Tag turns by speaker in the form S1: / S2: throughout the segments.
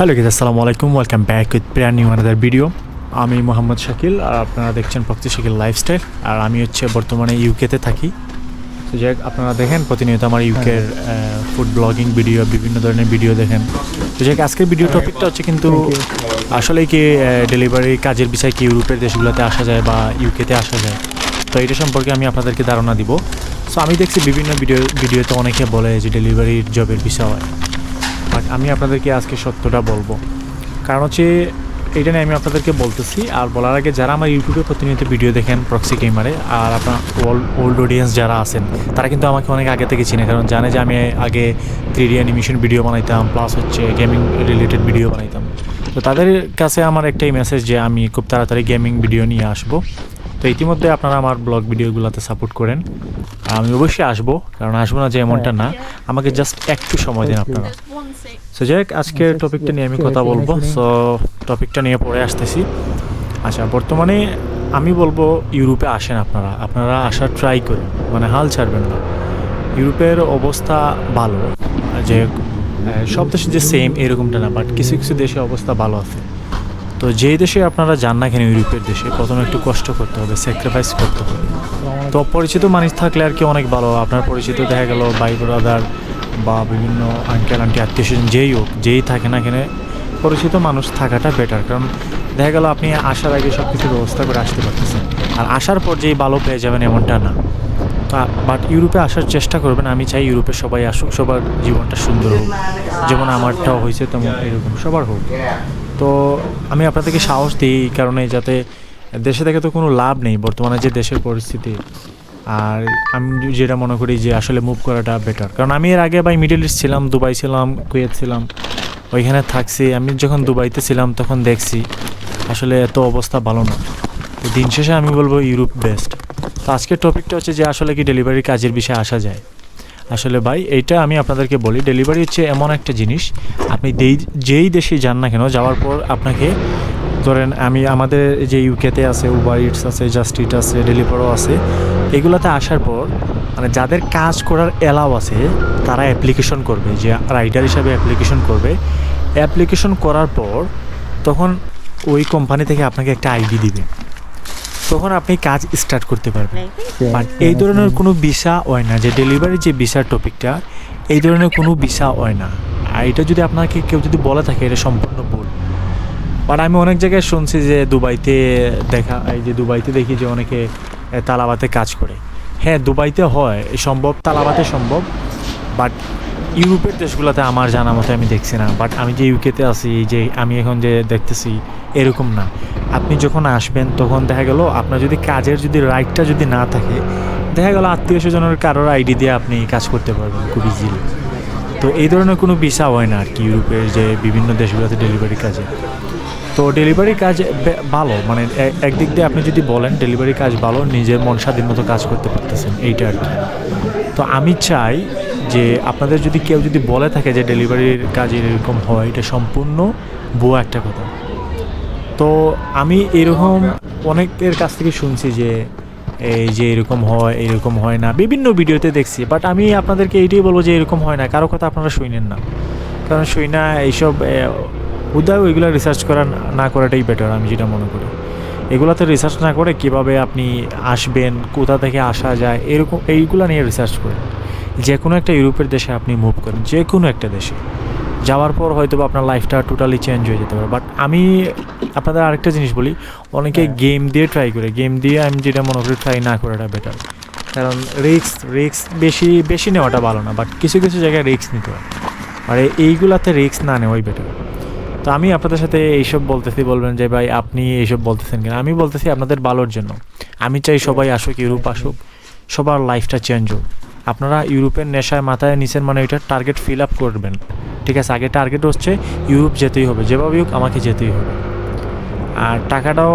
S1: Hello guys আসসালামু আলাইকুম। Welcome back with prayer new another video আমি মোহাম্মদ শাকিল আর আপনারা দেখছেন ভক্তি শাকিল লাইফস্টাইল আর আমি হচ্ছে বর্তমানে ইউকেতে থাকি। তো যাই আপনারা দেখেন প্রতিনিয়ত আমার ইউকের ফুড ব্লগিং ভিডিও বিভিন্ন ধরনের ভিডিও দেখেন। তো যাই আজকের ভিডিও টপিকটা হচ্ছে কিন্তু আসলে কি ডেলিভারি কাজের বিষয়ে কি ইউরোপের দেশগুলোতে আসা যায় বা ইউকেতে আসা যায়? তো এটা সম্পর্কে আমি আপনাদেরকে ধারণা দিব। সো আমি দেখছি বিভিন্ন ভিডিও ভিডিওতে অনেকে বলে যে ডেলিভারির জবের বিষয়। বাট আমি আপনাদেরকে আজকে সত্যটা বলব। কারণ হচ্ছে, এটা নিয়ে আমি আপনাদেরকে বলতেছি, আর বলার আগে যারা আমার ইউটিউবে প্রতিনিয়ত ভিডিও দেখেন প্রক্সি গেমারে আর আপনার ওল্ড ওল্ড অডিয়েন্স যারা আছেন, তারা কিন্তু আমাকে অনেক আগে থেকে চিনে, কারণ জানে যে আমি আগে থ্রি ডি অ্যানিমেশন ভিডিও বানাইতাম প্লাস হচ্ছে গেমিং রিলেটেড ভিডিও বানাইতাম। তো তাদের কাছে আমার একটাই মেসেজ যে আমি খুব তাড়াতাড়ি গেমিং ভিডিও নিয়ে আসব। তো ইতিমধ্যে আপনারা আমার ব্লগ ভিডিওগুলোতে সাপোর্ট করেন। আমি অবশ্যই আসব কারণ আসব না যে এমনটা না। আমাকে জাস্ট একটু সময় দিন আপনারা। সো যাই হোক আজকের টপিকটা নিয়ে আমি কথা বলব। সো টপিকটা নিয়ে পরে আসতেছি। আচ্ছা বর্তমানে আমি বলব ইউরোপে আসেন আপনারা। আপনারা আসার ট্রাই করেন। মানে হাল ছাড়বেন না। ইউরোপের অবস্থা ভালো। যে সব দেশে যে সেম এরকমটা না। বাট কিছু কিছু দেশে অবস্থা ভালো আছে। তো যেই দেশে আপনারা যান না কেন, ইউরোপের দেশে, প্রথমে একটু কষ্ট করতে হবে স্যাক্রিফাইস করতে হবে। তো পরিচিত মানুষ থাকলে আর কি অনেক ভালো। আপনার পরিচিত দেখা গেল ভাই ব্রাদার বা বিভিন্ন আঙ্কেল আন্টি আত্মীয় স্বজন, যেই হোক, যেই থাকে না কেন, পরিচিত মানুষ থাকাটা বেটার কারণ দেখা গেল আপনি আসার আগে সব কিছু ব্যবস্থা করে আসতে পারতেছেন। আর আসার পর যেই ভালো পেয়ে যাবেন এমনটা না। বাট ইউরোপে আসার চেষ্টা করবেন। আমি চাই ইউরোপে সবাই আসুক, সবার জীবনটা সুন্দর হোক। যেমন আমারটাও হয়েছে, তেমন এরকম সবার হোক। তো আমি আপনাদেরকে সাহস দিই এই কারণে যাতে দেশে থেকে তো কোনো লাভ নেই বর্তমানে যে দেশের পরিস্থিতি। আর আমি যেটা মনে করি যে আসলে মুভ করাটা বেটার কারণ আমি এর আগে ভাই মিডল ইস্ট ছিলাম দুবাই ছিলাম কুয়েত ছিলাম, ওইখানে থাকছি। আমি যখন দুবাইতে ছিলাম তখন দেখছি আসলে এত অবস্থা ভালো না। তো দিন শেষে আমি বলব ইউরোপ বেস্ট তো আজকের টপিকটা হচ্ছে যে আসলে কি ডেলিভারি কাজের বিষয়ে আসা যায়। আসলে ভাই, এইটা আমি আপনাদেরকে বলি ডেলিভারি হচ্ছে এমন একটা জিনিস, আপনি যেই- দেশে যান না কেন, যাওয়ার পর আপনাকে ধরেন আমি আমাদের যে ইউকেতে আছে উবার ইটস আছে জাস্ট ইট আছে ডেলিভারও আছে, এগুলোতে আসার পর মানে যাদের কাজ করার এলাও আছে, তারা অ্যাপ্লিকেশন করবে, যে রাইডার হিসাবে অ্যাপ্লিকেশন করবে। অ্যাপ্লিকেশন করার পর তখন ওই কোম্পানি থেকে আপনাকে একটা আইডি দিবে। তখন আপনি কাজ স্টার্ট করতে পারবেন। বাট এই ধরনের কোনো ভিসা হয় না যে ডেলিভারি যে ভিসার টপিকটা এই ধরনের কোনো ভিসা হয় না। আর এটা যদি আপনাকে কেউ যদি বলে থাকে এটা সম্পূর্ণ ভুল। বাট আমি অনেক জায়গায় শুনছি যে দুবাইতে দেখা এই যে দুবাইতে দেখি যে অনেকে তালাবাতে কাজ করে। হ্যাঁ দুবাইতে হয় সম্ভব তালাবাতে সম্ভব। বাট ইউরোপের দেশগুলোতে আমার জানা মতো আমি দেখছি না বাট আমি যে ইউকেতে আছি, যে আমি এখন যে দেখতেছি, এরকম না। আপনি যখন আসবেন, তখন দেখা গেল আপনার যদি কাজের যদি রাইটটা যদি না থাকে, দেখা গেল আত্মীয় স্বজনের কারোর আইডি দিয়ে আপনি কাজ করতে পারবেন খুব ইজিলি তো এই ধরনের কোনো ভিসা হয় না আর কি ইউরোপের যে বিভিন্ন দেশগুলোতে ডেলিভারি কাজে। তো ডেলিভারি কাজ ভালো মানে একদিক দিয়ে আপনি যদি বলেন ডেলিভারি কাজ ভালো, নিজের মন স্বাধীন মতো কাজ করতে পারতেছেন, এইটা আর কি। তো আমি চাই যে আপনাদের যদি কেউ যদি বলে থাকে যে ডেলিভারির কাজ এরকম হয়, এটা সম্পূর্ণ বুয়া একটা কথা। তো আমি এরকম অনেকের কাছ থেকে শুনছি যে, এই যে এরকম হয় এরকম হয় না। বিভিন্ন ভিডিওতে দেখছি বাট আমি আপনাদেরকে এইটাই বলব যে এরকম হয় না। কারও কথা আপনারা শুনেন না। কারণ শুই না, এইসব উদয় ওইগুলো রিসার্চ করা না করাটাই বেটার আমি যেটা মনে করি। এগুলোতে রিসার্চ না করে কীভাবে আপনি আসবেন, কোথা থেকে আসা যায়, এরকম, এইগুলো নিয়ে রিসার্চ করেন। যে কোনো একটা ইউরোপের দেশে আপনি মুভ করেন যে কোনো একটা দেশে। যাওয়ার পর হয়তো বা আপনার লাইফটা টোটালি চেঞ্জ হয়ে যেতে পারে। বাট আমি আপনাদের আরেকটা জিনিস বলি অনেকে গেম দিয়ে ট্রাই করে। গেম দিয়ে আমি যেটা মনে করি ট্রাই না করাটা বেটার কারণ রিক্স রিক্স বেশি বেশি নেওয়াটা ভালো না। বাট কিছু কিছু জায়গায় রিক্স নিতে হয়। আর এই- এইগুলাতে রিক্স না নেওয়াই বেটার তো আমি আপনাদের সাথে এইসব বলতেছি বলবেন যে ভাই আপনি এইসব বলতেছেন কেন? আমি বলতেছি আপনাদের ভালোর জন্য। আমি চাই সবাই আসুক ইউরোপ আসুক সবার লাইফটা চেঞ্জ হোক। আপনারা ইউরোপের নেশায় মাথায় নিছেন মানে ওইটা টার্গেট ফিল আপ করবেন। ঠিক আছে, আগে টার্গেট হচ্ছে ইউরোপ যেতেই হবে, যেভাবে হোক আমাকে যেতেই হবে। আর টাকাটাও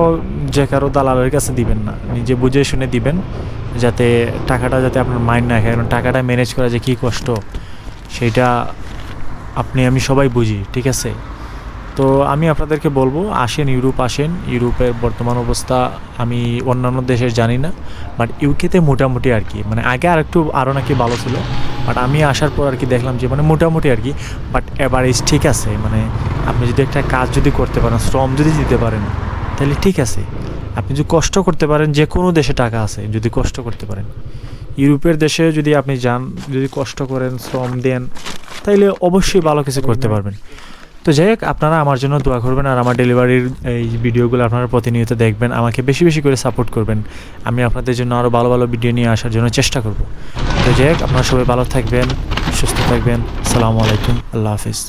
S1: যে কারও দালালের কাছে দিবেন না, নিজে বুঝে শুনে দিবেন, যাতে টাকাটা যাতে আপনার মাইন্ড না খায়। কারণ টাকাটা ম্যানেজ করা যে কী কষ্ট সেইটা আপনি, আমি সবাই বুঝি, ঠিক আছে? তো আমি আপনাদেরকে বলব, আসেন ইউরোপ, আসেন। ইউরোপের বর্তমান অবস্থা আমি অন্যান্য দেশের জানি না বাট ইউকেতে মোটামুটি আর কি। মানে আগে আর একটু আরও নাকি ভালো ছিল বাট আমি আসার পর আর কি দেখলাম যে মানে মোটামুটি আর কি বাট এভারেজ ঠিক আছে। মানে আপনি যদি একটা কাজ যদি করতে পারেন, শ্রম যদি দিতে পারেন, তাহলে ঠিক আছে। আপনি যদি কষ্ট করতে পারেন, যে কোনো দেশে টাকা আছে, যদি কষ্ট করতে পারেন। ইউরোপের দেশে যদি আপনি যান, যদি কষ্ট করেন, শ্রম দেন, তাইলে অবশ্যই ভালো কিছু করতে পারবেন। তো যাই হোক, আপনারা আমার জন্য দোয়া করবেন আর আমার ডেলিভারির এই ভিডিওগুলো আপনারা প্রতিনিয়ত দেখবেন। আমাকে বেশি বেশি করে সাপোর্ট করবেন। আমি আপনাদের জন্য আরও ভালো ভালো ভিডিও নিয়ে আসার জন্য চেষ্টা করব। তো যাই হোক, আপনারা সবাই ভালো থাকবেন, সুস্থ থাকবেন। সালামু আলাইকুম। আল্লাহ হাফিজ।